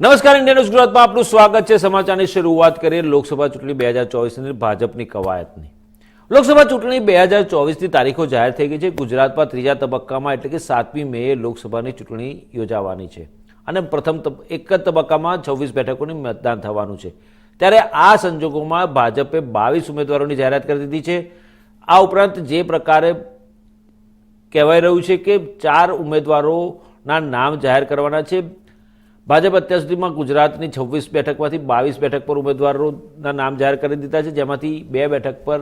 નમસ્કાર Indian news ગુજરાતમાં આપનું સ્વાગત છે. સમાચારની શરૂઆત કરીએ લોકસભા ચૂંટણી બે હજાર ચોવીસની ભાજપની કવાયતની. લોકસભા ચૂંટણી બે હજાર ચોવીસની તારીખો જાહેર થઈ ગઈ છે. ગુજરાતમાં ત્રીજા તબક્કામાં એટલે કે સાતમી મેએ લોકસભાની ચૂંટણી યોજાવાની છે. અને પ્રથમ એક જ તબક્કામાં છવ્વીસ બેઠકોની મતદાન થવાનું છે. ત્યારે આ સંજોગોમાં ભાજપે બાવીસ ઉમેદવારોની જાહેરાત કરી દીધી છે. આ ઉપરાંત જે પ્રકારે કહેવાય રહ્યું છે કે ચાર ઉમેદવારોના નામ જાહેર કરવાના છે. ભાજપ અત્યાર સુધીમાં ગુજરાતની છવ્વીસ બેઠકમાંથી બાવીસ બેઠક પર ઉમેદવારોના નામ જાહેર કરી દીધા છે. જેમાંથી બે બેઠક પર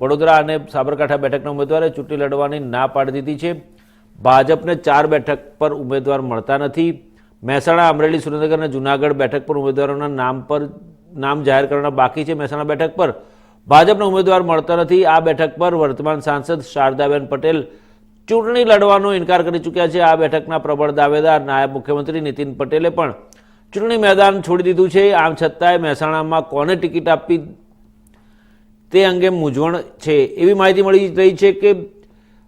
વડોદરા અને સાબરકાંઠા બેઠકના ઉમેદવારે ચૂંટણી લડવાની ના પાડી દીધી છે. ભાજપને ચાર બેઠક પર ઉમેદવાર મળતા નથી. મહેસાણા, અમરેલી, સુરેન્દ્રનગર અને જુનાગઢ બેઠક પર ઉમેદવારોના નામ પર નામ જાહેર કરવાના બાકી છે મહેસાણા બેઠક પર. ભાજપના ઉમેદવાર મળતા નથી. આ બેઠક પર વર્તમાન સાંસદ શારદાબેન પટેલ ચૂંટણી લડવાનો ઇનકાર કરી ચૂક્યા છે. આ બેઠકના પ્રબળ દાવેદાર નાયબ મુખ્યમંત્રી નીતિન પટેલે પણ ચૂંટણી મેદાન છોડી દીધું છે. આમ છતાંય મહેસાણામાં કોને ટિકિટ આપી તે અંગે મૂંઝવણ છે. એવી માહિતી મળી રહી છે કે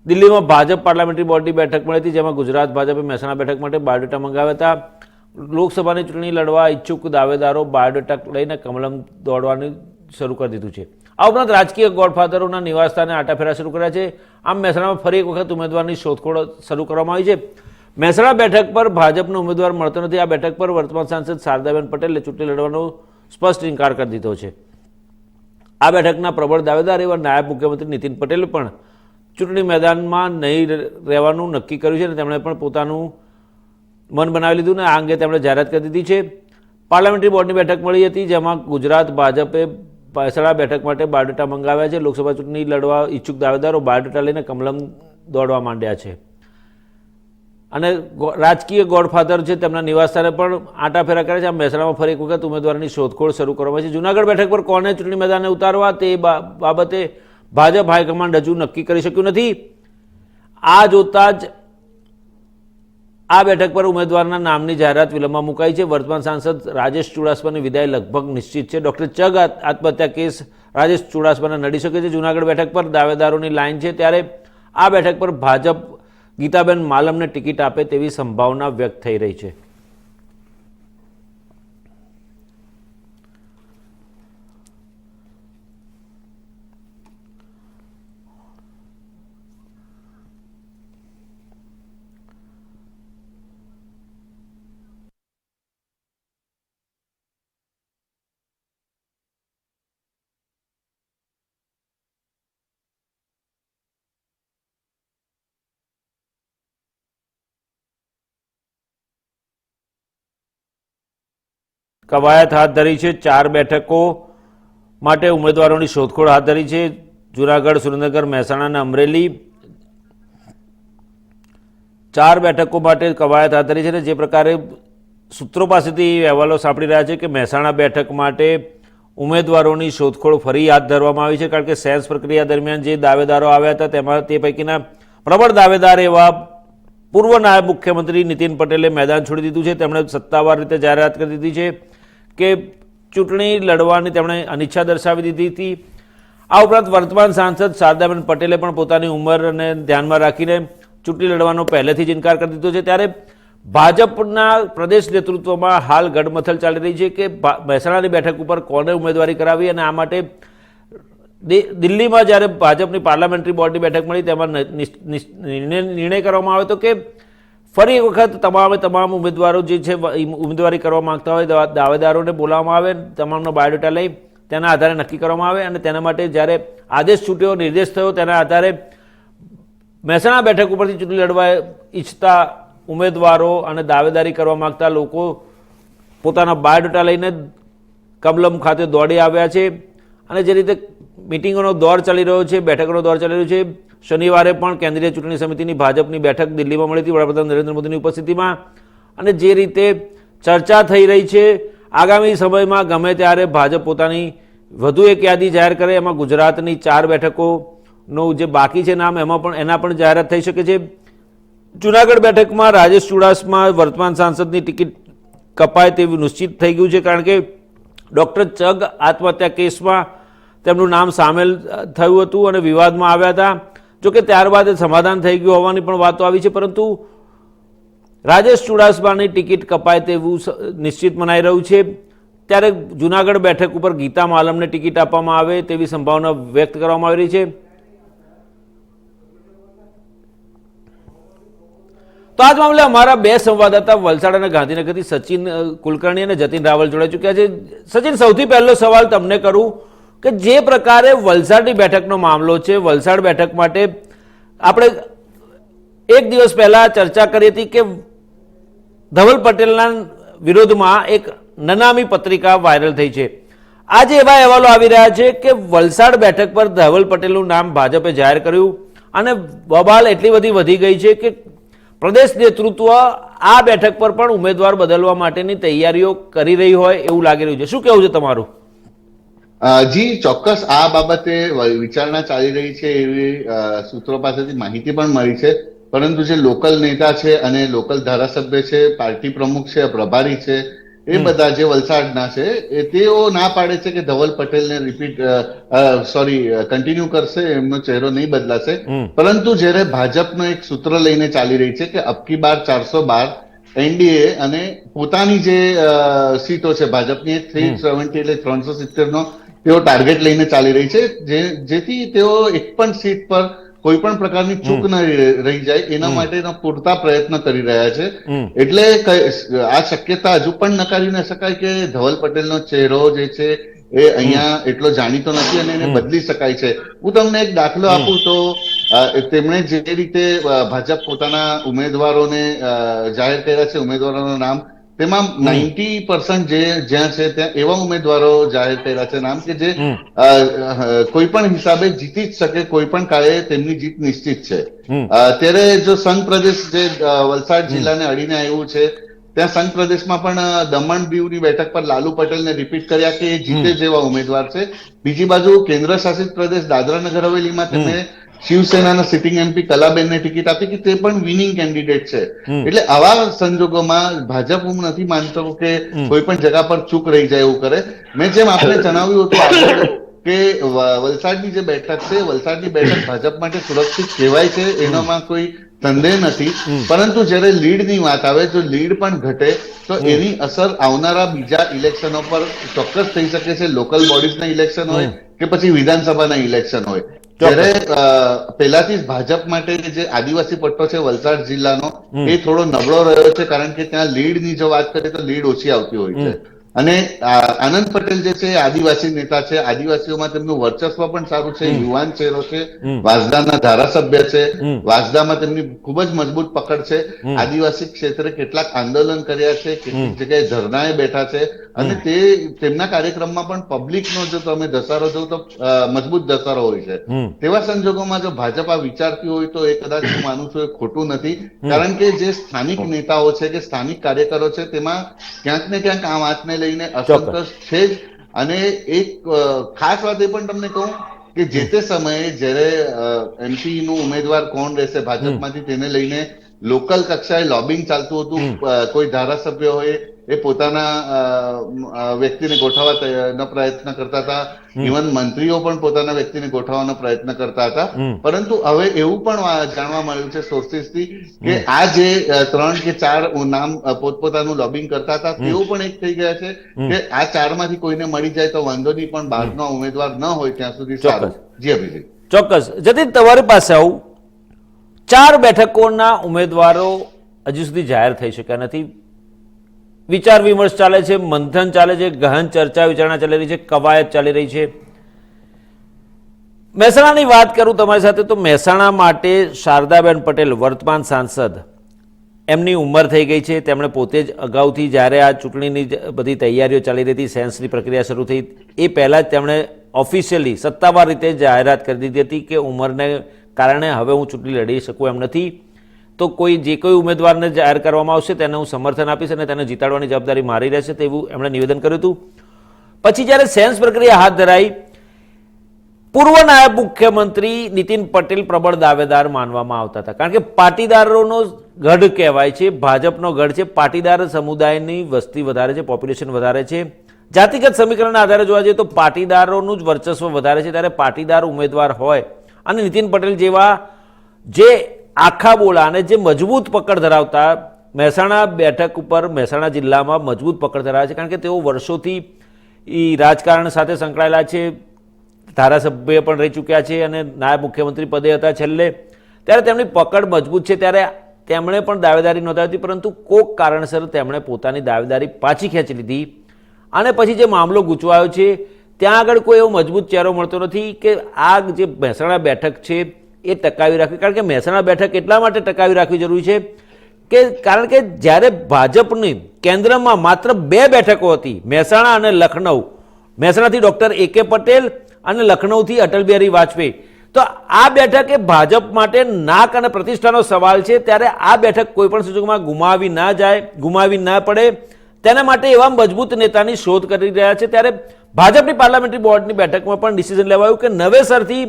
દિલ્હીમાં ભાજપ પાર્લામેન્ટરી બોર્ડની બેઠક મળી હતી, જેમાં ગુજરાત ભાજપે મહેસાણા બેઠક માટે બાયોડેટા મંગાવ્યા હતા. લોકસભાની ચૂંટણી લડવા ઈચ્છુક દાવેદારો બાયોડેટા લઈને કમલમ દોડવાનું શરૂ કરી દીધું છે. આ ઉપરાંત રાજકીય ગોડફાધરોના નિવાસસ્થાને આટાફેરા શરૂ કર્યા છે. આમ મહેસાણામાં ફરી એક વખત ઉમેદવારની શોધખોળ શરૂ કરવામાં આવી છે. મહેસાણા બેઠક પર ભાજપનો ઉમેદવાર મળતો નથી. આ બેઠક પર વર્તમાન સાંસદ શારદાબેન પટેલે ચૂંટણી લડવાનો સ્પષ્ટ ઇનકાર કરી દીધો છે. આ બેઠકના પ્રબળ દાવેદાર એવા નાયબ મુખ્યમંત્રી નીતિન પટેલે પણ ચૂંટણી મેદાનમાં નહીં રહેવાનું નક્કી કર્યું છે અને તેમણે પણ પોતાનું મન બનાવી લીધું ને આ અંગે તેમણે જાહેરાત કરી દીધી છે. પાર્લામેન્ટરી બોર્ડની બેઠક મળી હતી, જેમાં ગુજરાત ભાજપે મહેસાણા બેઠક માટે બાયોડેટા મંગાવ્યા છે. લોકસભા ચૂંટણી લડવા ઈચ્છુક દાવેદારો બાયોડેટા લઈને કમલમ દોડવા માંડ્યા છે. અને રાજકીય ગોડફાધર છે તેમના નિવાસસ્થાને પણ આંટાફેરા કરે છે. આ મહેસાણામાં ફરી એક વખત ઉમેદવારની શોધખોળ શરૂ કરવામાં છે. જૂનાગઢ બેઠક પર કોને ચૂંટણી મેદાને ઉતારવા તે બાબતે ભાજપ હાઈકમાન્ડ હજુ નક્કી કરી શક્યું નથી. આ જોતા જ આ બેઠક પર ઉમેદવારના નામની જાહેરાત વિલંબમાં મુકાઈ છે. વર્તમાન સાંસદ રાજેશ ચુડાસમાની વિદાય લગભગ નિશ્ચિત છે. ડોક્ટર ચગ આત્મહત્યા કેસ રાજેશ ચુડાસમાને નડી શકે છે. જૂનાગઢ બેઠક પર દાવેદારોની લાઇન છે. ત્યારે આ બેઠક પર ભાજપ ગીતાબેન માલમને ટિકિટ આપે તેવી સંભાવના વ્યક્ત થઈ રહી છે. કવાયત હાથ ધરી છે. ચાર બેઠકો માટે ઉમેદવારોની શોધખોળ હાથ ધરી છે. જુનાગઢ, સુરેન્દ્રનગર, મહેસાણા અને અમરેલી. ચાર બેઠકો માટે કવાયત હાથ ધરી છે અને જે પ્રકારે સૂત્રો પાસેથી અહેવાલો સાંપડી રહ્યા છે કે મહેસાણા બેઠક માટે ઉમેદવારોની શોધખોળ ફરી હાથ ધરવામાં આવી છે, કારણ કે સેન્સ પ્રક્રિયા દરમિયાન જે દાવેદારો આવ્યા હતા તેમાં તે પૈકીના પ્રબળ દાવેદાર એવા પૂર્વ નાયબ મુખ્યમંત્રી નીતિન પટેલે મેદાન છોડી દીધું છે. તેમણે સત્તાવાર રીતે જાહેરાત કરી દીધી છે. કે ચૂંટણી લડવાની તેમણે અનિચ્છા દર્શાવી દીધી હતી. આ ઉપરાંત વર્તમાન સાંસદ શારદાબેન પટેલે પણ પોતાની ઉંમરને ધ્યાનમાં રાખીને ચૂંટણી લડવાનો પહેલેથી જ ઇનકાર કરી દીધો છે. ત્યારે ભાજપના પ્રદેશ નેતૃત્વમાં હાલ ગડમથલ ચાલી રહી છે કે મહેસાણાની બેઠક ઉપર કોને ઉમેદવારી કરાવી અને આ માટે દિલ્હીમાં જ્યારે ભાજપની પાર્લામેન્ટરી બોર્ડની બેઠક મળી તેમાં નિર્ણય કરવામાં આવ્યો હતો કે ફરી વખત તમામે તમામ ઉમેદવારો જે છે ઉમેદવારી કરવા માંગતા હોય દાવેદારોને બોલાવવામાં આવે, તમામનો બાયોડેટા લઈ તેના આધારે નક્કી કરવામાં આવે અને તેના માટે જ્યારે આદેશ છૂટ્યો, નિર્દેશ થયો, તેના આધારે મહેસાણા બેઠક ઉપરથી ચૂંટણી લડવા ઈચ્છતા ઉમેદવારો અને દાવેદારી કરવા માંગતા લોકો પોતાના બાયોડેટા લઈને કમલમ ખાતે દોડી આવ્યા છે અને જે રીતે મિટિંગોનો દોર ચાલી રહ્યો છે, બેઠકનો દોર ચાલી રહ્યો છે શનિવારે પણ કેન્દ્રીય ચૂંટણી સમિતિની ભાજપની બેઠક દિલ્હીમાં મળી હતી. વડાપ્રધાન નરેન્દ્ર મોદીની ઉપસ્થિતિમાં અને જે રીતે ચર્ચા થઈ રહી છે, આગામી સમયમાં ગમે ત્યારે ભાજપ પોતાની વધુ એક યાદી જાહેર કરે, એમાં ગુજરાતની ચાર બેઠકોનું જે બાકી છે નામ, એમાં પણ, એના પણ જાહેરાત થઈ શકે છે. જુનાગઢ બેઠકમાં રાજેશ ચુડાસમા વર્તમાન સાંસદની ટિકિટ કપાય તેવું નિશ્ચિત થઈ ગયું છે, કારણ કે ડૉક્ટર ચગ આત્મહત્યા કેસમાં તેમનું નામ સામેલ થયું હતું અને વિવાદમાં આવ્યા હતા. જોકે ત્યારબાદ સમાધાન થઈ ગયું હોવાની પણ વાતો આવી છે, પરંતુ રાજેશ ચુડાસમાની ટિકિટ કપાય તેવું નિશ્ચિત મનાઈ રહ્યું છે. ત્યારે જૂનાગઢ બેઠક ઉપર ગીતા માલમને ટિકિટ આપવામાં આવે તેવી સંભાવના વ્યક્ત કરવામાં આવી રહી છે. તો આજ મામલે અમારા બે સંવાદદાતા વલસાડ અને ગાંધીનગરથી સચિન કુલકર્ણી અને જતીન રાવલ જોડાઈ ચૂક્યા છે. સચિન, સૌથી પહેલો સવાલ તમને કરું. કે જે પ્રકારે વલસાડની બેઠકનો મામલો છે, વલસાડ બેઠક માટે આપણે એક દિવસ પહેલા ચર્ચા કરી હતી કે ધવલ પટેલના વિરોધમાં એક નનામી પત્રિકા વાયરલ થઈ છે. આજે એવા અહેવાલો આવી રહ્યા છે કે વલસાડ બેઠક પર ધવલ પટેલનું નામ ભાજપે જાહેર કર્યું અને બબાલ એટલી બધી વધી ગઈ છે કે પ્રદેશ નેતૃત્વ આ બેઠક પર પણ ઉમેદવાર બદલવા માટેની તૈયારીઓ કરી રહી હોય એવું લાગી રહ્યું છે. શું કહેવું છે તમારું? જી ચોક્કસ આ બાબતે વિચારણા ચાલી રહી છે એવી સૂત્રો પાસેથી માહિતી પણ મળી છે. પરંતુ જે લોકલ નેતા છે અને લોકલ ધારાસભ્ય છે પાર્ટી પ્રમુખ છે પ્રભારી છે એ બધા જે વલસાડના છે એ તેઓ ના પાડે છે કે ધવલ પટેલને રિપીટ સોરી કન્ટિન્યુ કરશે એમનો ચહેરો નહીં બદલાશે. પરંતુ જ્યારે ભાજપનો એક સૂત્ર લઈને ચાલી રહી છે કે અબકી બાર ચારસો બાર એનડીએ અને પોતાની જે સીટો છે ભાજપની થ્રી સેવન્ટી એટલે ત્રણસો સિત્તેર નો તેઓ ટાર્ગેટ લઈને ચાલી રહી છે. જે જેથી તેઓ એક પણ સીટ પર કોઈ પણ પ્રકારની ચૂક ન રહી રહી જાય. એના માટેના પૂરતા પ્રયત્ન કરી રહ્યા છે. એટલે આ શક્યતા હજુ પણ નકારી ન શકાય કે ધવલ પટેલનો ચહેરો જે છે એ અહીંયા એટલો જાણીતો નથી અને એને બદલી શકાય છે. હું તમને એક દાખલો આપું તો તેમણે જે રીતે ભાજપ પોતાના ઉમેદવારોને જાહેર કર્યા છે ઉમેદવારોનું નામ તેમાં નાઇન્ટી પર્સન્ટ જે જ્યાં છે ત્યાં એવા ઉમેદવારો જાહેર કર્યા છે. નામ કે જે કોઈ પણ હિસાબે જીતી જ શકે કોઈ પણ કાળે તેમની જીત નિશ્ચિત છે. ત્યારે જો સંઘ પ્રદેશ જે વલસાડ જિલ્લાને અડીને આવ્યું છે ત્યાં સંઘ પ્રદેશમાં પણ દમણ દીવની બેઠક પર લાલુ પટેલને રિપીટ કર્યા કે એ જીતે જેવા ઉમેદવાર છે. બીજી બાજુ કેન્દ્ર શાસિત પ્રદેશ દાદરા નગર હવેલીમાં તેમને શિવસેનાના સિટિંગ એમપી કલાબેનને ટિકિટ આપી કે તે પણ વિનિંગ કેન્ડિડેટ છે. એટલે આવા સંજોગોમાં ભાજપ હું નથી માનતો કે કોઈ પણ જગા પર ચૂક રહી જાય એવું કરે. મેં જેમ આપને જણાવ્યું હતું કે વલસાડની જે બેઠક છે વલસાડની બેઠક ભાજપ માટે સુરક્ષિત કહેવાય છે એનામાં કોઈ સંદેહ નથી. પરંતુ જ્યારે લીડની વાત આવે જો લીડ પણ ઘટે તો એની અસર આવનારા બીજા ઇલેક્શનો પર ચોક્કસ થઈ શકે છે. લોકલ બોડીઝના ઇલેક્શન હોય કે પછી વિધાનસભાના ઇલેક્શન હોય. જ્યારે અ, પહેલાથી જ ભાજપ માટે જે આદિવાસી પટ્ટો છે વલસાડ જિલ્લાનો એ થોડો નબળો રહ્યો છે કારણ કે ત્યાં લીડની જો વાત કરીએ તો લીડ ઓછી આવતી હોય છે. અને આનંદ પટેલ જે છે આદિવાસી નેતા છે. આદિવાસીઓમાં તેમનું વર્ચસ્વ પણ સારું છે. યુવાન ચહેરો છે. વાસદાના ધારાસભ્ય છે. વાસદામાં તેમની ખૂબ જ મજબૂત પકડ છે. આદિવાસી ક્ષેત્રે કેટલાક આંદોલન કર્યા છે. કેટલીક જગ્યાએ ધરણાએ બેઠા છે. અને તે તેમના કાર્યક્રમમાં પણ પબ્લિકનો જો તમે ધસારો જો તો મજબૂત ધસારો હોય છે. તેવા સંજોગોમાં જો ભાજપ આ વિચારતી હોય તો એ કદાચ હું માનું છું એ ખોટું નથી. કારણ કે જે સ્થાનિક નેતાઓ છે કે સ્થાનિક કાર્યકરો છે તેમાં ક્યાંક ને ક્યાંક આ વાતને લઈને અસંતોષ છે જ. અને એક ખાસ વાત એ પણ તમને કહું કે જે તે સમયે જ્યારે એમપી નું ઉમેદવાર કોણ રહેશે ભાજપમાંથી તેને લઈને લોકલ કક્ષાએ લોબિંગ ચાલતું હતું. કોઈ ધારાસભ્ય હોય એ પોતાના વ્યક્તિને ગોઠવવા પ્રયત્ન કરતા હતા. ઇવન મંત્રીઓ પણ પોતાના વ્યક્તિને ગોઠવવાનો પ્રયત્ન કરતા હતા. પરંતુ હવે એવું પણ જાણવા મળ્યું છે સોર્સિસથી કે આ જે ત્રણ કે ચાર નામ પોતપોતાનું લોબિંગ કરતા હતા તેઓ પણ એક થઈ ગયા છે કે આ ચારમાંથી કોઈને મળી જાય તો વાંધો નહીં પણ બહારનો ઉમેદવાર ન હોય ત્યાં સુધી સારું. જી અભિજીત. ચોક્કસ. જતીન તમારી પાસે આવું ચાર બેઠકોના ઉમેદવારો હજુ સુધી જાહેર થઈ શક્યા નથી. વિચાર વિમર્શ ચાલે છે, મંથન ચાલે છે, ગહન ચર્ચા વિચારણા ચાલી રહી છે, કવાયત ચાલી રહી છે. મહેસાણાની વાત કરું તમારી સાથે તો મહેસાણા માટે શારદાબેન પટેલ, વર્તમાન સાંસદ, એમની ઉંમર થઈ ગઈ છે. તેમણે પોતે જ અગાઉથી જ્યારે આ ચૂંટણીની બધી તૈયારીઓ ચાલી રહી હતી, સેન્સની પ્રક્રિયા શરૂ થઈ, એ પહેલાં જ તેમણે ઓફિશિયલી સત્તાવાર રીતે જાહેરાત કરી દીધી હતી કે ઉંમરને કારણે હવે હું ચૂંટણી લડી શકું એમ નથી. તો કોઈ જે કોઈ ઉમેદવારને જાહેર કરવામાં આવશે તેને હું સમર્થન આપીશ અને તેને જીતાડવાની જવાબદારી મારી રહેશે તેવું એમણે નિવેદન કર્યું હતું. પછી જ્યારે સેન્સ પ્રક્રિયા હાથ ધરાઈ, પૂર્વ નાયબ મુખ્યમંત્રી નીતિન પટેલ પ્રબળ દાવેદાર માનવામાં આવતા હતા. કારણ કે પાટીદારોનો ગઢ કહેવાય છે, ભાજપનો ગઢ છે, પાટીદાર સમુદાયની વસ્તી વધારે છે, પોપ્યુલેશન વધારે છે. જાતિગત સમીકરણના આધારે જોવા જઈએ તો પાટીદારોનું જ વર્ચસ્વ વધારે છે. ત્યારે પાટીદાર ઉમેદવાર હોય અને નીતિન પટેલ જેવા જે આખા બોલાને જે મજબૂત પકડ ધરાવતા મહેસાણા બેઠક ઉપર મહેસાણા જિલ્લામાં મજબૂત પકડ ધરાવે છે, કારણ કે તેઓ વર્ષોથી એ રાજકારણ સાથે સંકળાયેલા છે, ધારાસભ્ય પણ રહી ચૂક્યા છે અને નાયબ મુખ્યમંત્રી પદે હતા છેલ્લે. ત્યારે તેમની પકડ મજબૂત છે, ત્યારે તેમણે પણ દાવેદારી નોંધાવી પરંતુ કોક કારણસર તેમણે પોતાની દાવેદારી પાછી ખેંચી લીધી. અને પછી જે મામલો ગૂંચવાયો છે, ત્યાં આગળ કોઈ એવો મજબૂત ચહેરો મળતો નથી કે આ જે મહેસાણા બેઠક છે એ ટકાવી રાખવી. કારણ કે મહેસાણા બેઠક એટલા માટે ટકાવી રાખવી જરૂરી છે કે, કારણ કે જ્યારે ભાજપની કેન્દ્રમાં માત્ર બે બેઠકો હતી, મહેસાણા અને લખનઉ. મહેસાણાથી ડૉક્ટર એ કે પટેલ અને લખનૌથી અટલ બિહારી વાજપેયી. તો આ બેઠક એ ભાજપ માટે નાક અને પ્રતિષ્ઠાનો સવાલ છે. ત્યારે આ બેઠક કોઈપણ સંજોગોમાં ગુમાવી ના જાય, ગુમાવી ના પડે. તેના માટે એવા મજબૂત નેતાની શોધ કરી રહ્યા છે. ત્યારે ભાજપની પાર્લામેન્ટરી બોર્ડની બેઠકમાં પણ ડિસિઝન લેવાયું કે નવેસરથી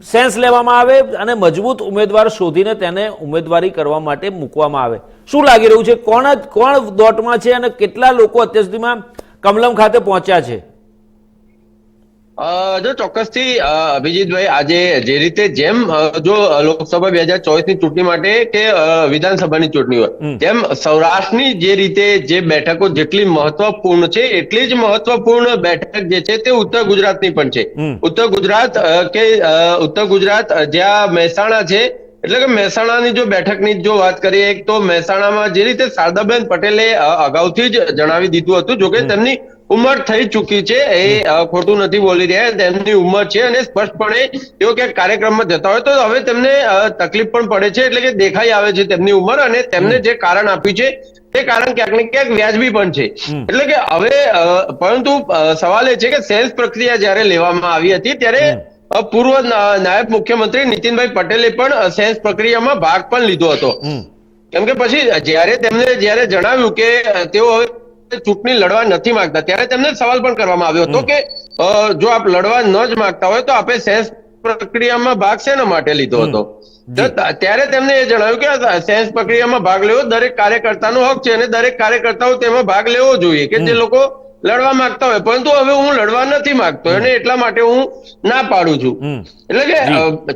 સેન્સ લેવામાં આવે અને મજબૂત ઉમેદવાર શોધીને તેને ઉમેદવારી કરવા માટે મૂકવામાં આવે. શું લાગી રહ્યું છે? કોણ કોણ દોટમાં છે અને કેટલા લોકો અત્યાર સુધીમાં કમલમ ખાતે પહોંચ્યા છે? જો ચોક્કસથી અભિજીતભાઈ આજે જે રીતે જેમ જો લોકસભા બે હજાર ચોવીસની ચૂંટણી માટે કે વિધાનસભાની ચૂંટણી હોય તેમ સૌરાષ્ટ્રની જે રીતે જે બેઠકો જેટલી મહત્વપૂર્ણ છે એટલી જ મહત્વપૂર્ણ બેઠક જે છે તે ઉત્તર ગુજરાતની પણ છે. ઉત્તર ગુજરાત કે ઉત્તર ગુજરાત જ્યાં મહેસાણા છે એટલે કે મહેસાણાની જો બેઠકની જો વાત કરીએ તો મહેસાણામાં જે રીતે શારદાબેન પટેલે અગાઉથી જ જણાવી દીધું હતું જોકે તેમની ઉંમર થઈ ચૂકી છે એ ખોટું નથી બોલી રહ્યા તેમની ઉંમર છે અને સ્પષ્ટપણે તેઓ ક્યાંક કાર્યક્રમમાં જતા હોય તો હવે તેમને તકલીફ પણ પડે છે એટલે કે દેખાઈ આવે છે તેમની ઉંમર અને તેમને જે કારણ આપ્યું છે તે કારણ ક્યાંક ને ક્યાંક વ્યાજબી પણ છે. એટલે કે હવે પરંતુ સવાલ એ છે કે સેન્સ પ્રક્રિયા જયારે લેવામાં આવી હતી ત્યારે પૂર્વ નાયબ મુખ્યમંત્રી નીતિનભાઈ પટેલે પણ સેન્સ પ્રક્રિયામાં ભાગ પણ લીધો હતો. કેમ કે પછી જ્યારે તેમને જ્યારે જણાવ્યું કે તેઓ હવે ચૂંટણી લડવા નથી માંગતા. ત્યારે તેમને સવાલ પણ કરવામાં આવ્યો હતો કે જો આપ લડવા ન જ માંગતા હોય તો આપે સેન્સ પ્રક્રિયામાં ભાગ શેના માટે લીધો હતો? ત્યારે તેમને એ જણાવ્યું કે સેન્સ પ્રક્રિયામાં ભાગ લેવો દરેક કાર્યકર્તાનો હક છે અને દરેક કાર્યકર્તાઓ તેમાં ભાગ લેવો જોઈએ કે જે લોકો લડવા માંગતા હોય પરંતુ હવે હું લડવા નથી માંગતો અને એટલા માટે હું ના પાડું છું. એટલે કે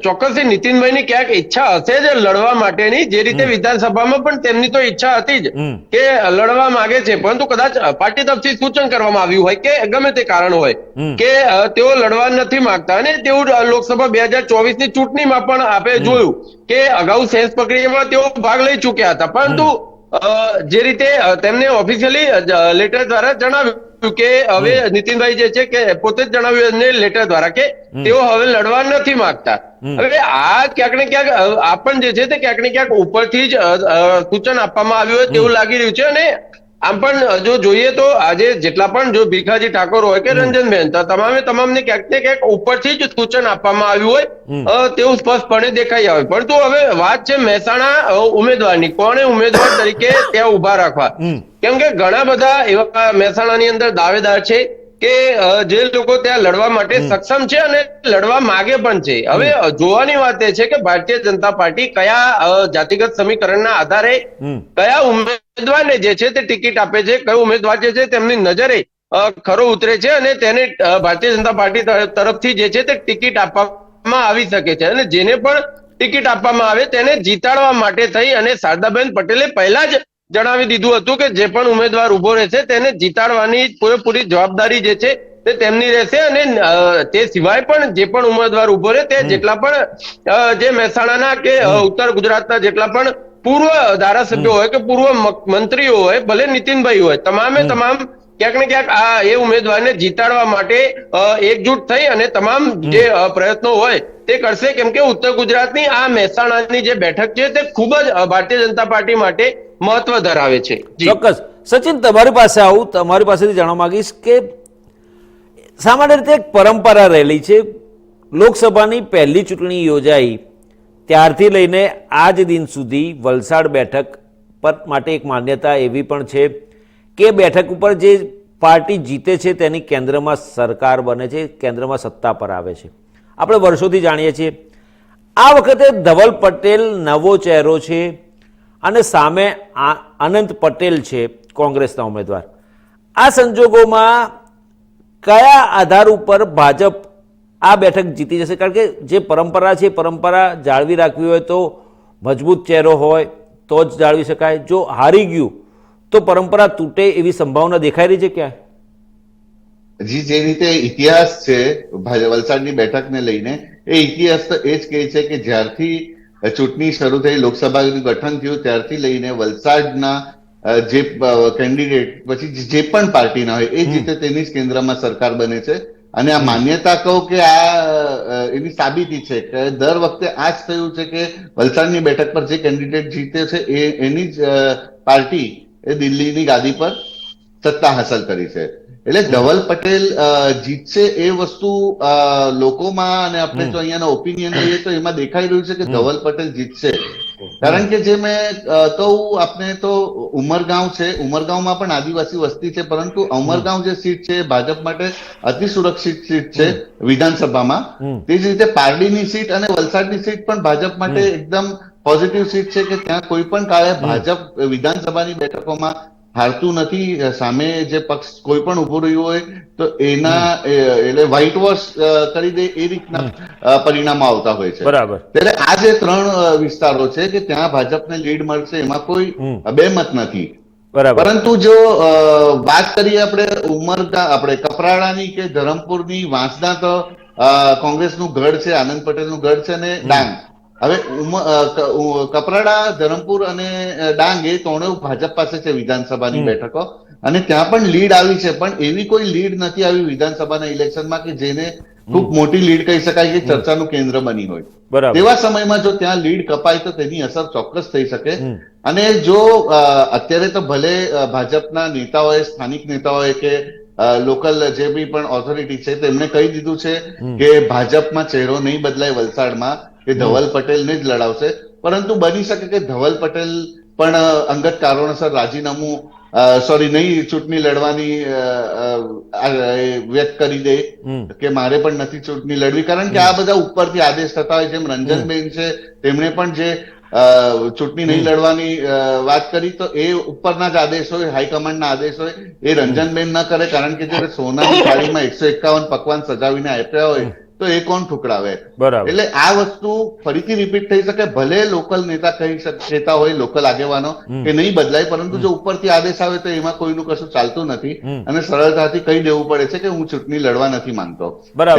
ચોક્કસ ચોક્કસથી નીતિનભાઈની ક્યાંક ઈચ્છા હશે જ લડવા માટેની જે રીતે વિધાનસભામાં પણ તેમની તો ઈચ્છા હતી જ કે લડવા માંગે છે. પરંતુ કદાચ પાર્ટી તરફથી સૂચન કરવામાં આવ્યું હોય કે ગમે તે કારણ હોય કે તેઓ લડવા નથી માંગતા. અને તેવું લોકસભા બે હજાર ચોવીસની ચૂંટણીમાં પણ આપણે જોયું કે અગાઉ સેન્સ પ્રક્રિયામાં તેઓ ભાગ લઈ ચૂક્યા હતા. પરંતુ જે રીતે તેમને ઓફિશિયલી લેટર દ્વારા જણાવ્યું કે હવે નીતિનભાઈ જે છે કે પોતે જ જણાવ્યું એમને લેટર દ્વારા કે તેઓ હવે લડવા નથી માંગતા. હવે આ ક્યાંક ને ક્યાંક અ, આ પણ જે છે તે ક્યાંક ને ક્યાંક ઉપરથી જ સૂચન આપવામાં આવ્યું હોય તેવું લાગી રહ્યું છે અને આમ પણ જો જોઈએ તો આજે જેટલા પણ જો ભીખાજી ઠાકોર હોય કે રંજનબેન તમામે તમામને ક્યાંક ને ક્યાંક ઉપરથી જ સૂચન આપવામાં આવ્યું હોય. તેવું સ્પષ્ટપણે દેખાઈ આવે. પરંતુ હવે વાત છે મહેસાણા ઉમેદવારની. કોને ઉમેદવાર તરીકે ત્યાં ઊભા રાખવા? કેમ કે ઘણા બધા એવા મહેસાણાની અંદર દાવેદાર છે. કે જે લોકો ત્યાં લડવા માટે સક્ષમ છે અને લડવા માગે પણ છે. હવે જોવાની વાત એ છે કે ભારતીય જનતા પાર્ટી કયા જાતિગત સમીકરણના આધારે કયા ઉમેદવારને જે છે તે ટિકિટ આપે છે કયો ઉમેદવાર જે છે તેમની નજરે ખરો ઉતરે છે અને તેને ભારતીય જનતા પાર્ટી તરફથી જે છે તે ટિકિટ આપવામાં આવી શકે છે. અને જેને પણ ટિકિટ આપવામાં આવે તેને જીતાડવા માટે થઈ અને શારદાબેન પટેલે પહેલા જ જણાવી દીધું હતું કે જે પણ ઉમેદવાર ઊભો રહેશે તેને જીતાડવાની પૂરેપૂરી જવાબદારી જે છે તે તેમની રહેશે અને તે સિવાય પણ જે પણ ઉમેદવાર ઊભો રહે તે જેટલા પણ જે મહેસાણાના કે ઉત્તર ગુજરાતના જેટલા પણ પૂર્વ ધારાસભ્યો હોય કે પૂર્વ મંત્રીઓ હોય ભલે નીતિનભાઈ હોય તમામે તમામ ક્યાંક ને ક્યાંક આ એ ઉમેદવારને જીતાડવા માટે એકજૂટ થઈ અને તમામ જે પ્રયત્નો હોય તે કરશે. કેમ કે ઉત્તર ગુજરાતની આ મહેસાણાની જે બેઠક છે તે ખૂબ જ ભારતીય જનતા પાર્ટી માટે મહત્વ ધરાવે છે. ચોક્કસ. સચિન, તમારી પાસે આવું, તમારી પાસેથી જાણવા માંગીશ કે સામાન્ય રીતે એક પરંપરા રહેલી છે. લોકસભાની પહેલી ચૂંટણી યોજાઈ ત્યારથી લઈને આજ દિન સુધી વલસાડ બેઠક પર માટે એક માન્યતા એવી પણ છે કે બેઠક ઉપર જે પાર્ટી જીતે છે તેની કેન્દ્રમાં સરકાર બને છે, કેન્દ્રમાં સત્તા પર આવે છે. આપણે વર્ષોથી જાણીએ છીએ. આ વખતે ધવલ પટેલ નવો ચહેરો છે. અને સામે અનંત પટેલ છે કોંગ્રેસના ઉમેદવાર. આ સંજોગોમાં કયા આધાર ઉપર ભાજપ આ બેઠક જીતી જશે? કારણ કે જે પરંપરા છે, એ પરંપરા જાળવી રાખવી હોય તો મજબૂત ચહેરો હોય, તો જ જાળવી શકાય. જો હારી ગયું, તો પરંપરા તૂટે એવી સંભાવના દેખાઈ રહી છે ક્યાં જી, જે રીતે ઇતિહાસ છે વલસાડની બેઠકને લઈને, એ ઇતિહાસ તો એ જ કહે છે કે જ્યારથી ચૂંટણી શરૂ થઈ લોકસભાનું ગઠન થયું ત્યારથી લઈને વલસાડના જે કેન્ડિડેટ પછી જે પણ પાર્ટીના હોય એ જીતે તેની જ કેન્દ્રમાં સરકાર બને છે. અને આ માન્યતા કહું કે આ એની સાબિતી છે કે દર વખતે આ જ થયું છે કે વલસાડની બેઠક પર જે કેન્ડિડેટ જીતે છે એ એની જ પાર્ટી એ દિલ્હીની ગાદી પર સત્તા હાંસલ કરી છે. એટલે ધવલ પટેલ જીતશે એ વસ્તુ લોકોમાં અને આપણે જો અહીંયાના ઓપિનિયન લઈએ તો એમાં દેખાઈ રહ્યું છે કે ધવલ પટેલ જીતશે. કારણ કે જે મેં કહું આપને તો ઉમરગાંવ છે. ઉમરગાંવમાં પણ આદિવાસી વસ્તી છે પરંતુ ઉમરગાંવ જે સીટ છે ભાજપ માટે અતિ સુરક્ષિત સીટ છે વિધાનસભામાં. તે જ રીતે પારડીની સીટ અને વલસાડની સીટ પણ ભાજપ માટે એકદમ પોઝિટિવ સીટ છે કે ત્યાં કોઈ પણ કાળે ભાજપ વિધાનસભાની બેઠકોમાં હારતું નથી સામે જે પક્ષ કોઈ પણ ઊભો રહ્યું હોય તો એના એટલે વ્હાઇટ વોશ કરી દે એ રીતના પરિણામો આવતા હોય છે. બરાબર. ત્યારે આ જે ત્રણ વિસ્તારો છે કે ત્યાં ભાજપને લીડ મળશે એમાં કોઈ બે બેમત નથી. પરંતુ જો વાત કરીએ આપણે ઉમરગા આપણે કપરાડાની કે ધરમપુરની વાંસદા તો કોંગ્રેસનું ગઢ છે આનંદ પટેલનું ગઢ છે અને ડાંગ. હવે કપરાડા ધરમપુર અને ડાંગ એ ત્રણેય ભાજપ પાસે છે વિધાનસભાની બેઠકો. અને ત્યાં પણ લીડ આવી છે પણ એવી કોઈ લીડ નથી આવી વિધાનસભાના ઇલેક્શનમાં કે જેને ખૂબ મોટી લીડ કહી શકાય કે ચર્ચાનું કેન્દ્ર બની હોય. તેવા સમયમાં જો ત્યાં લીડ કપાય તો તેની અસર ચોક્કસ થઈ શકે. અને જો અત્યારે તો ભલે ભાજપના નેતાઓએ સ્થાનિક નેતાઓએ કે લોકલ જે બી પણ ઓથોરિટી છે તેમણે કહી દીધું છે કે ભાજપમાં ચહેરો નહીં બદલાય વલસાડમાં. કે ધવલ પટેલને જ લડાવશે. પરંતુ બની શકે કે ધવલ પટેલ પણ અંગત કારણોસર રાજીનામું સોરી નહીં ચૂંટણી લડવાની એ વ્યક્ત કરી દે કે મારે પણ નથી ચૂંટણી લડવી. કારણ કે આ બધા ઉપરથી આદેશ થતા હોય જેમ રંજનબેન છે તેમણે પણ જે ચૂંટણી નહીં લડવાની વાત કરી તો એ ઉપરના જ આદેશ હોય હાઈકમાન્ડના આદેશ હોય એ રંજનબેન ન કરે. કારણ કે જ્યારે સોનાની થાળીમાં એકસો એકાવન પકવાન સજાવીને આપ્યા હોય તો એ કોણ ઠુકરાવે બરાબર. એટલે આ વસ્તુ ફરીથી રિપીટ થઈ શકે ભલે લોકલ નેતા કહી કહેતા હોય લોકલ આગેવાનો કે નહીં બદલાય પરંતુ જો ઉપરથી આદેશ આવે તો એમાં કોઈનું કશું ચાલતું નથી અને સરળતાથી કહી દેવું પડે છે કે હું ચૂંટણી લડવા નથી માંગતો.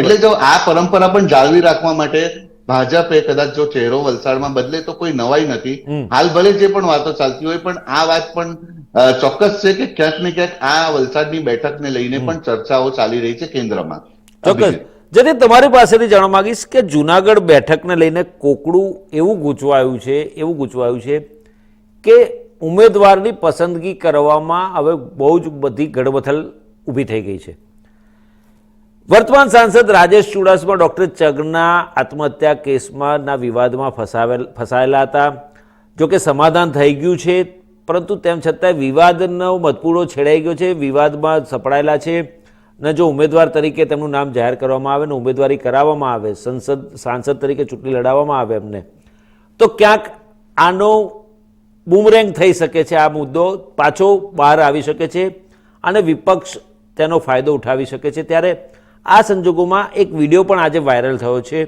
એટલે જો આ પરંપરા પણ જાળવી રાખવા માટે ભાજપે કદાચ જો ચહેરો વલસાડમાં બદલે તો કોઈ નવાઈ નથી. હાલ ભલે જે પણ વાતો ચાલતી હોય પણ આ વાત પણ ચોક્કસ છે કે ક્યાંક ને ક્યાંક આ વલસાડની બેઠકને લઈને પણ ચર્ચાઓ ચાલી રહી છે કેન્દ્રમાં. ચોક્કસ. જેથી તમારી પાસેથી જાણવા માંગીશ કે જુનાગઢ બેઠકને લઈને કોકડું એવું ગૂંચવાયું છે, એવું ગૂંચવાયું છે કે ઉમેદવારની પસંદગી કરવામાં હવે બહુ જ બધી ગડબથલ ઊભી થઈ ગઈ છે. વર્તમાન સાંસદ રાજેશ ચુડાસમા, ડૉક્ટર ચગના આત્મહત્યા કેસમાં ના વિવાદમાં ફસાવેલ, ફસાયેલા હતા. જો કે સમાધાન થઈ ગયું છે, પરંતુ તેમ છતાં વિવાદનો મધપૂરો છેડાઈ ગયો છે, વિવાદમાં સપડાયેલા છે. ને જો ઉમેદવાર તરીકે તેમનું નામ જાહેર કરવામાં આવે, ને ઉમેદવારી કરાવવામાં આવે, સંસદ, સાંસદ તરીકે ચૂંટણી લડાવવામાં આવે એમને, તો ક્યાંક આનો બુમરેંગ થઈ શકે છે આ મુદ્દો, પાછો બહાર આવી શકે છે અને વિપક્ષ તેનો ફાયદો ઉઠાવી શકે છે. ત્યારે આ સંજોગોમાં એક વીડિયો પણ આજે વાયરલ થયો છે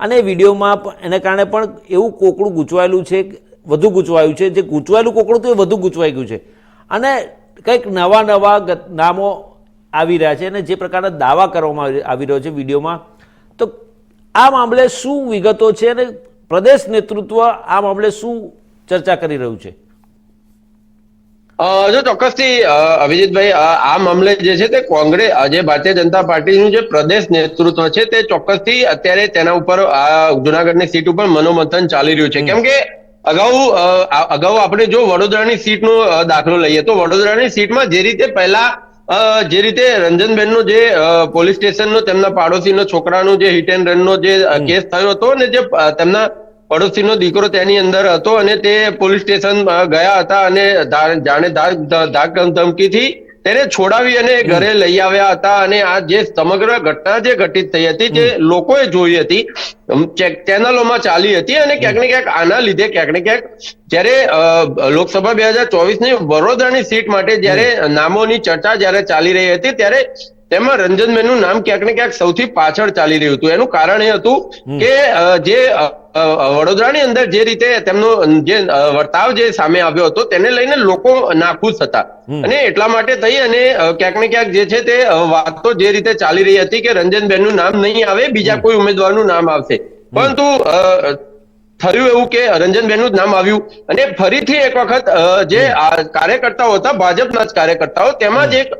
અને એ વિડીયોમાં એને કારણે પણ એવું કોકડું ગૂંચવાયેલું છે, વધુ ગૂંચવાયું છે. જે ગૂંચવાયેલું કોકડું તો એ વધુ ગૂંચવાઈ ગયું છે. અને કંઈક નવા નવા નામો આવી રહ્યા છે અને જે પ્રકારના દાવા કરવામાં આવી- રહ્યો છે વિડીયોમાં તો આ મામલે શું વિગતો છે અને પ્રદેશ નેતૃત્વ આ મામલે શું ચર્ચા કરી રહ્યું છે? જો ચોક્કસથી અભિજીતભાઈ આ મામલે જે છે તે કોંગ્રેસ જે ભારતીય જનતા પાર્ટીનું જે પ્રદેશ નેતૃત્વ છે તે ચોક્કસથી અત્યારે તેના ઉપર આ જુનાગઢની સીટ ઉપર મનોમંથન ચાલી રહ્યું છે. કેમ કે અગાઉ અગાઉ આપણે જો વડોદરાની સીટનો દાખલો લઈએ તો વડોદરાની સીટમાં જે રીતે પહેલા જે રીતે રંજનબેનનો જે પોલીસ પોલીસ સ્ટેશનનો તેમના પાડોશીનો છોકરાનો જે હિટ એન્ડ રનનો જે કેસ થયો હતો અને જે તેમના પડોશીનો દીકરો તેની અંદર હતો અને તે પોલીસ સ્ટેશન ગયા હતા અને જાણે ધાક ધમકીથી તેને છોડાવી અને ઘરે લઈ આવ્યા હતા અને આ જે સમગ્ર ઘટના જે ઘટિત થઈ હતી જે લોકોએ જોઈ હતી ચેનલોમાં ચાલી હતી અને ક્યાંક ને ક્યાંક આના લીધે ક્યાંક ને ક્યાંક જ્યારે લોકસભા બે હજાર ચોવીસની વડોદરાની સીટ માટે જ્યારે નામોની ચર્ચા જ્યારે ચાલી રહી હતી ત્યારે તેમાં રંજનબેનનું નામ ક્યાંક ને ક્યાંક સૌથી પાછળ ચાલી રહ્યું હતું. એનું કારણ એ હતું કે જે વડોદરાની અંદર જે રીતે તેમનો જે વર્તાવ જે સામે આવ્યો હતો તેને લઈને લોકો નાખુશ હતા. અને એટલા માટે થઈ અને ક્યાંક ને ક્યાંક જે છે તે વાતો જે રીતે ચાલી રહી હતી કે રંજનબેનનું નામ નહીં આવે બીજા કોઈ ઉમેદવારનું નામ આવશે. પરંતુ થયું એવું કે રંજનબેનનું જ નામ આવ્યું. અને ફરીથી એક વખત જે કાર્યકર્તાઓ હતા ભાજપના જ કાર્યકર્તાઓ તેમાં જ એક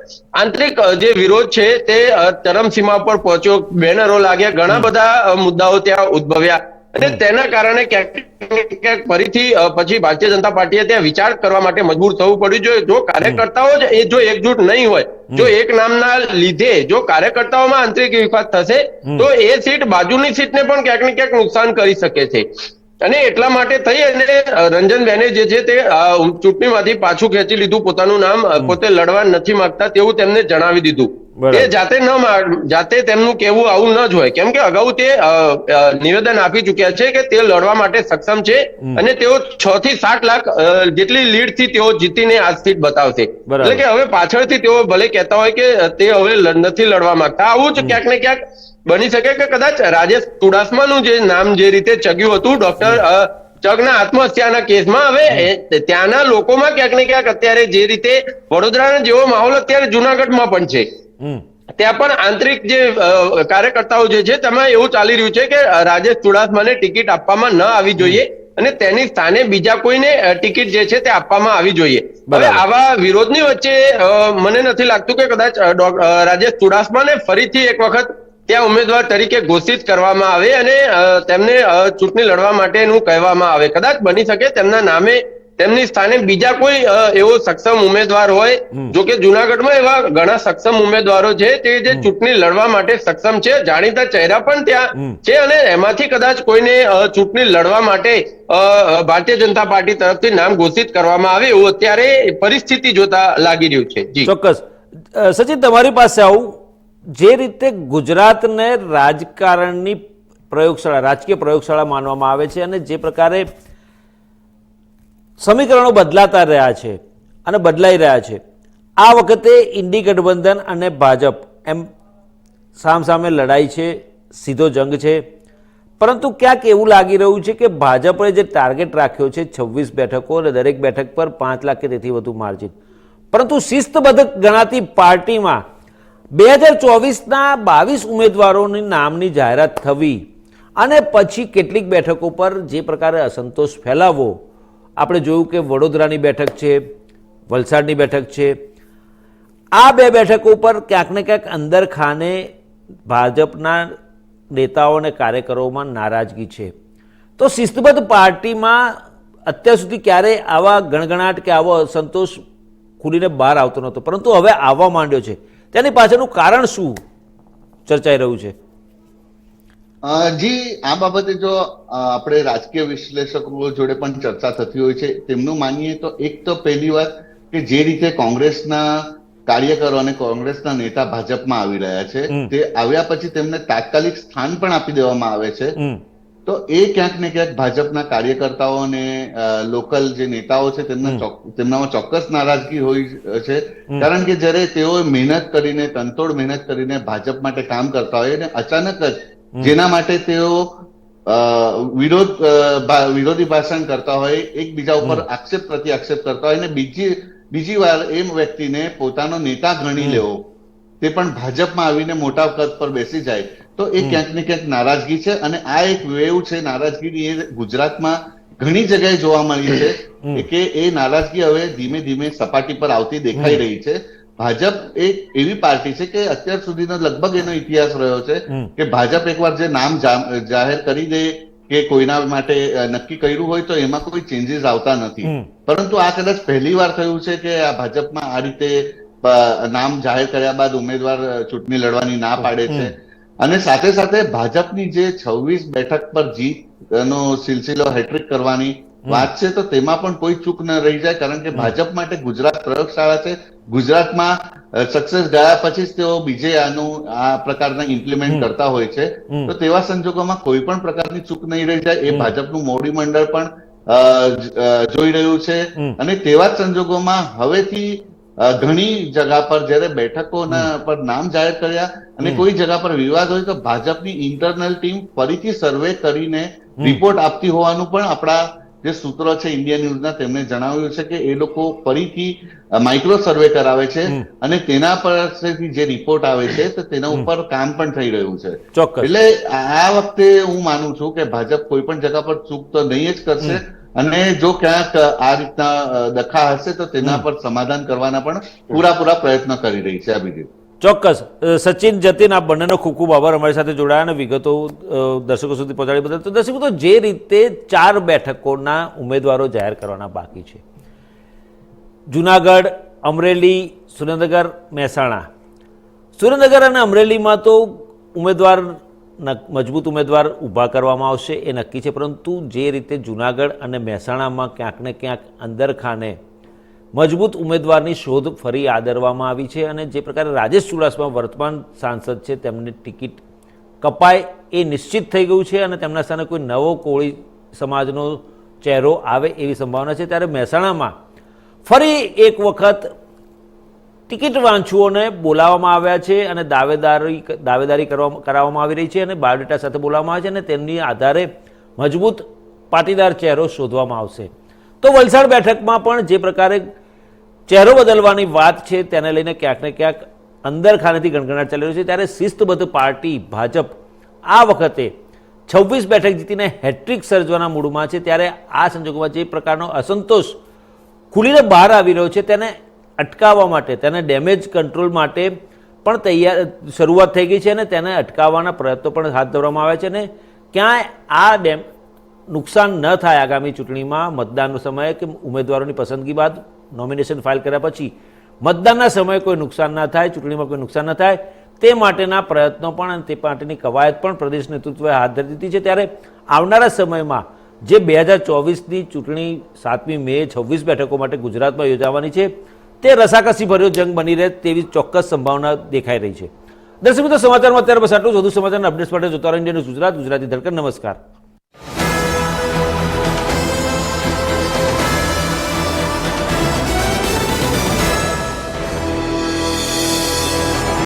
આંતરિક જે વિરોધ છે તે ચરમસીમા પર પહોંચ્યો. બેનરો લાગ્યા ઘણા બધા મુદ્દાઓ ત્યાં ઉદ્ભવ્યા. અને તેના કારણે ક્યાંક ક્યાંક ફરીથી પછી ભારતીય જનતા પાર્ટીએ ત્યાં વિચાર કરવા માટે મજબૂર થવું પડ્યું. જોઈએ જો કાર્યકર્તાઓ જ એ જો એકજૂટ નહીં હોય જો એક નામના લીધે જો કાર્યકર્તાઓમાં આંતરિક વિવાદ થશે તો એ સીટ બાજુની સીટને પણ ક્યાંક ને ક્યાંક નુકસાન કરી શકે છે. અને એટલા માટે થઈ અને રંજન રંજનબેને જે છે તે ચૂંટણીમાંથી પાછું ખેંચી લીધું. પોતાનું નામ પોતે લડવા નથી માંગતા તેવું તેમને જણાવી દીધું. એ જાતે ન જાતે તેમનું કહેવું આવું ન જ હોય. કેમ કે અગાઉ તે નિવેદન આપી ચુક્યા છે કે તે લડવા માટે સક્ષમ છે અને તેઓ છ થી સાત લાખ જેટલી લીડથી તેઓ જીતીને આ સીટ બતાવશે. એટલે કે હવે પાછળથી તેઓ ભલે કહેતા હોય કે તે હવે નથી લડવા માંગતા. આવું જ ક્યાંક ને ક્યાંક બની શકે કે કદાચ રાજેશ ચુડાસમાનું જે નામ જે રીતે ચગ્યું હતું ડોક્ટર ચગના આત્મહત્યાના કેસમાં હવે ત્યાંના લોકોમાં ક્યાંક ને ક્યાંક અત્યારે જે રીતે વડોદરાનો જેવો માહોલ અત્યારે જુનાગઢમાં પણ છે. ત્યાં પણ આંતરિક જે કાર્યકર્તાઓ જે છે તેમાં એવું ચાલી રહ્યું છે કે રાજેશ ચુડાસમાને ટિકિટ આપવામાં ન આવી જોઈએ અને તેની સ્થાને બીજા કોઈને ટિકિટ જે છે તે આપવામાં આવી જોઈએ. હવે આવા વિરોધની વચ્ચે મને નથી લાગતું કે કદાચ રાજેશ ચુડાસમાને ફરીથી એક વખત ત્યાં ઉમેદવાર તરીકે ઘોષિત કરવામાં આવે અને તેમને ચૂંટણી લડવા માટેનું કહેવામાં આવે. કદાચ બની શકે તેમના નામે તેમની સ્થાને બીજા કોઈ એવો સક્ષમ ઉમેદવાર હોય જો કે જુનાગઢમાં એવા ઘણા સક્ષમ ઉમેદવારો છે તે જે ચૂંટણી લડવા માટે સક્ષમ છે જાણીતા ચહેરા પણ ત્યાં છે અને એમાંથી કદાચ કોઈને ચૂંટણી લડવા માટે ભારતીય જનતા પાર્ટી તરફથી નામ ઘોષિત કરવામાં આવે એવું અત્યારે પરિસ્થિતિ જોતા લાગી રહ્યું છે. જી. ચોક્કસ. સચિન તમારી પાસે આવું જે રીતે ગુજરાતને રાજકારણની પ્રયોગશાળા, રાજકીય પ્રયોગશાળા માનવામાં આવે છે અને જે પ્રકારે સમીકરણો બદલાતા રહ્યા છે અને બદલાઈ રહ્યા છે. આ વખતે ઇન્ડી ગઠબંધન અને ભાજપ એમ સામસામે લડાઈ છે, સીધો જંગ છે. પરંતુ ક્યાંક એવું લાગી રહ્યું છે કે ભાજપે જે ટાર્ગેટ રાખ્યો છે, છવ્વીસ બેઠકો અને દરેક બેઠક પર પાંચ લાખ કે તેથી વધુ માર્જિન પરંતુ શિસ્તબદ્ધ ગણાતી પાર્ટીમાં બે હજાર ચોવીસના બાવીસ ઉમેદવારોની નામની જાહેરાત થવી અને પછી કેટલીક બેઠકો પર જે પ્રકારે અસંતોષ ફેલાવવો આપણે જોયું કે વડોદરાની બેઠક છે, વલસાડની બેઠક છે. આ બે બેઠકો પર ક્યાંક ને ક્યાંક અંદર ખાને ભાજપના નેતાઓ અને કાર્યકરોમાં નારાજગી છે. તો શિસ્તબદ્ધ પાર્ટીમાં અત્યાર સુધી ક્યારેય આવા ગણગણાટ કે આવો અસંતોષ ખુલીને બહાર આવતો નહોતો. પરંતુ હવે આવવા માંડ્યો છે. તેની પાછળનું કારણ શું ચર્ચાઈ રહ્યું છે? જી આ બાબતે જો આપણે રાજકીય વિશ્લેષકો જોડે પણ ચર્ચા થતી હોય છે તેમનું માનીએ તો એક તો પહેલી વાત કે જે રીતે કોંગ્રેસના કાર્યકરો અને કોંગ્રેસના નેતા ભાજપમાં આવી રહ્યા છે તે આવ્યા પછી તેમને તાત્કાલિક સ્થાન પણ આપી દેવામાં આવે છે. તો એ ક્યાંક ને ક્યાંક ભાજપના કાર્યકર્તાઓ અને લોકલ જે નેતાઓ છે તેમના તેમનામાં ચોક્કસ નારાજગી હોય છે. કારણ કે જ્યારે તેઓ મહેનત કરીને તનતોડ મહેનત કરીને ભાજપ માટે કામ કરતા હોય અને અચાનક જ જેના માટે તેઓ વિરોધ વિરોધી ભાષણ કરતા હોય એકબીજા ઉપર આક્ષેપ પ્રતિ આક્ષેપ કરતા હોય અને બીજી બીજી વાર એમ વ્યક્તિને પોતાનો નેતા ગણી લેવો તે પણ ભાજપમાં આવીને મોટા પદ પર બેસી જાય. તો એ ક્યાંક ને ક્યાંક નારાજગી છે અને આ એક વેવ છે નારાજગીની એ ગુજરાતમાં ઘણી જગ્યાએ જોવા મળી છે કે એ નારાજગી હવે ધીમે ધીમે સપાટી પર આવતી દેખાઈ રહી છે. ભાજપ એક એવી પાર્ટી છે કે અત્યાર સુધીનો લગભગ એનો ઇતિહાસ રહ્યો છે કે ભાજપ એકવાર જે નામ જાહેર કરી દે કે કોઈના માટે નક્કી કર્યું હોય તો એમાં કોઈ ચેન્જીસ આવતા નથી. પરંતુ આ કદાચ પહેલી વાર થયું છે કે આ ભાજપમાં આ રીતે નામ જાહેર કર્યા બાદ ઉમેદવાર ચૂંટણી લડવાની ના પાડે છે. અને સાથે સાથે ભાજપની જે છવ્વીસ બેઠક પર જીત નો સિલસિલો હેટ્રિક કરવાની વાત છે તો તેમાં પણ કોઈ ચૂક ન રહી જાય કારણ કે ભાજપ માટે ગુજરાત પ્રયોગશાળા છે. ગુજરાતમાં સક્સેસ ગયા પછી જ તેઓ બીજે આનું આ પ્રકારના ઇમ્પ્લિમેન્ટ કરતા હોય છે. તો તેવા સંજોગોમાં કોઈ પણ પ્રકારની ચૂક નહીં રહી જાય. એ ભાજપનું મોવડી મંડળ પણ જોઈ રહ્યું છે. અને તેવા જ સંજોગોમાં હવેથી ઘણી જગા પર જ્યારે બેઠકોના પર નામ જાહેર કર્યા અને કોઈ જગા પર વિવાદ હોય તો ભાજપની ઇન્ટરનલ ટીમ ફરીથી સર્વે કરીને રિપોર્ટ આપતી હોવાનું પણ આપણા જે સૂત્રો છે ઇન્ડિયા ન્યૂઝના તેમણે જણાવ્યું છે કે એ લોકો ફરીથી માઇક્રો સર્વે કરાવે છે અને તેના પરથી જે રિપોર્ટ આવે છે તો તેના ઉપર કામ પણ થઈ રહ્યું છે. એટલે આ વખતે હું માનું છું કે ભાજપ કોઈ પણ જગા પર ચૂક તો નહીં જ કરશે અને જો ક્યાંક આ રીતના દખા હશે તો તેના પર સમાધાન કરવાના પણ પૂરા પૂરા પ્રયત્ન કરી રહી છે અભિજીત. ચોક્કસ. સચિન જતીન આ બંનેનો ખૂબ ખૂબ આભાર અમારી સાથે જોડાયા અને વિગતો દર્શકો સુધી પહોંચાડી બદલ. તો દર્શકો તો જે રીતે ચાર બેઠકોના ઉમેદવારો જાહેર કરવાના બાકી છે. જુનાગઢ અમરેલી સુરેન્દ્રનગર મહેસાણા. સુરેન્દ્રનગર અને અમરેલીમાં તો ઉમેદવાર મજબૂત ઉમેદવાર ઊભા કરવામાં આવશે એ નક્કી છે, પરંતુ જે રીતે જુનાગઢ અને મહેસાણામાં ક્યાંક ને ક્યાંક અંદરખાને મજબૂત ઉમેદવારની શોધ ફરી આદરવામાં આવી છે અને જે પ્રકારે રાજેશ ચુડાસમા વર્તમાન સાંસદ છે, તેમની ટિકિટ કપાય એ નિશ્ચિત થઈ ગયું છે અને તેમના સ્થાને કોઈ નવો કોળી સમાજનો ચહેરો આવે એવી સંભાવના છે. ત્યારે મહેસાણામાં ફરી એક વખત ટિકિટ વાંચુઓને બોલાવવામાં આવ્યા છે અને દાવેદારી દાવેદારી કરવા, કરાવવામાં આવી રહી છે અને બાયોડેટા સાથે બોલાવવામાં આવે છે અને તેમની આધારે મજબૂત પાટીદાર ચહેરો શોધવામાં આવશે. તો વલસાડ બેઠકમાં પણ જે પ્રકારે ચહેરો બદલવાની વાત છે તેને લઈને ક્યાંક ને ક્યાંક અંદર ખાનેથી ગણગણાટ ચાલી રહ્યો છે. ત્યારે શિસ્તબદ્ધ પાર્ટી ભાજપ આ વખતે છવ્વીસ બેઠક જીતીને હેટ્રિક સર્જવાના મૂડમાં છે. ત્યારે આ સંજોગોમાં જે પ્રકારનો અસંતોષ ખુલીને બહાર આવી રહ્યો છે તેને અટકાવવા માટે, તેને ડેમેજ કંટ્રોલ માટે પણ તૈયાર, શરૂઆત થઈ ગઈ છે અને તેને અટકાવવાના પ્રયત્નો પણ હાથ ધરવામાં આવ્યા છે અને ક્યાંય આ ડેમ નુકસાન ન થાય આગામી ચૂંટણીમાં મતદાનનો સમય કે ઉમેદવારોની પસંદગી બાદ નોમિનેશન ફાઇલ કર્યા પછી મતદાનના સમયે કોઈ નુકસાન ના થાય, ચૂંટણીમાં કોઈ નુકસાન ન થાય, તે માટેના પ્રયત્નો પણ અને તે માટેની કવાયત પણ પ્રદેશ નેતૃત્વએ હાથ ધરી દીધી છે. ત્યારે આવનારા સમયમાં જે બે હજાર ચોવીસની ચૂંટણી સાતમી મે છવ્વીસ બેઠકો માટે ગુજરાતમાં યોજાવાની છે તે રસાકસી ભર્યો જંગ બની રહે તેવી ચોક્કસ સંભાવના દેખાઈ રહી છે. દર્શક મિત્રો, સમાચારમાં અત્યારે બસ આટલું વધુ સમાચારના અપડેટ્સ માટે જોતા રહો ઇન્ડિયન ગુજરાત, ગુજરાતી ધડકન નમસ્કાર.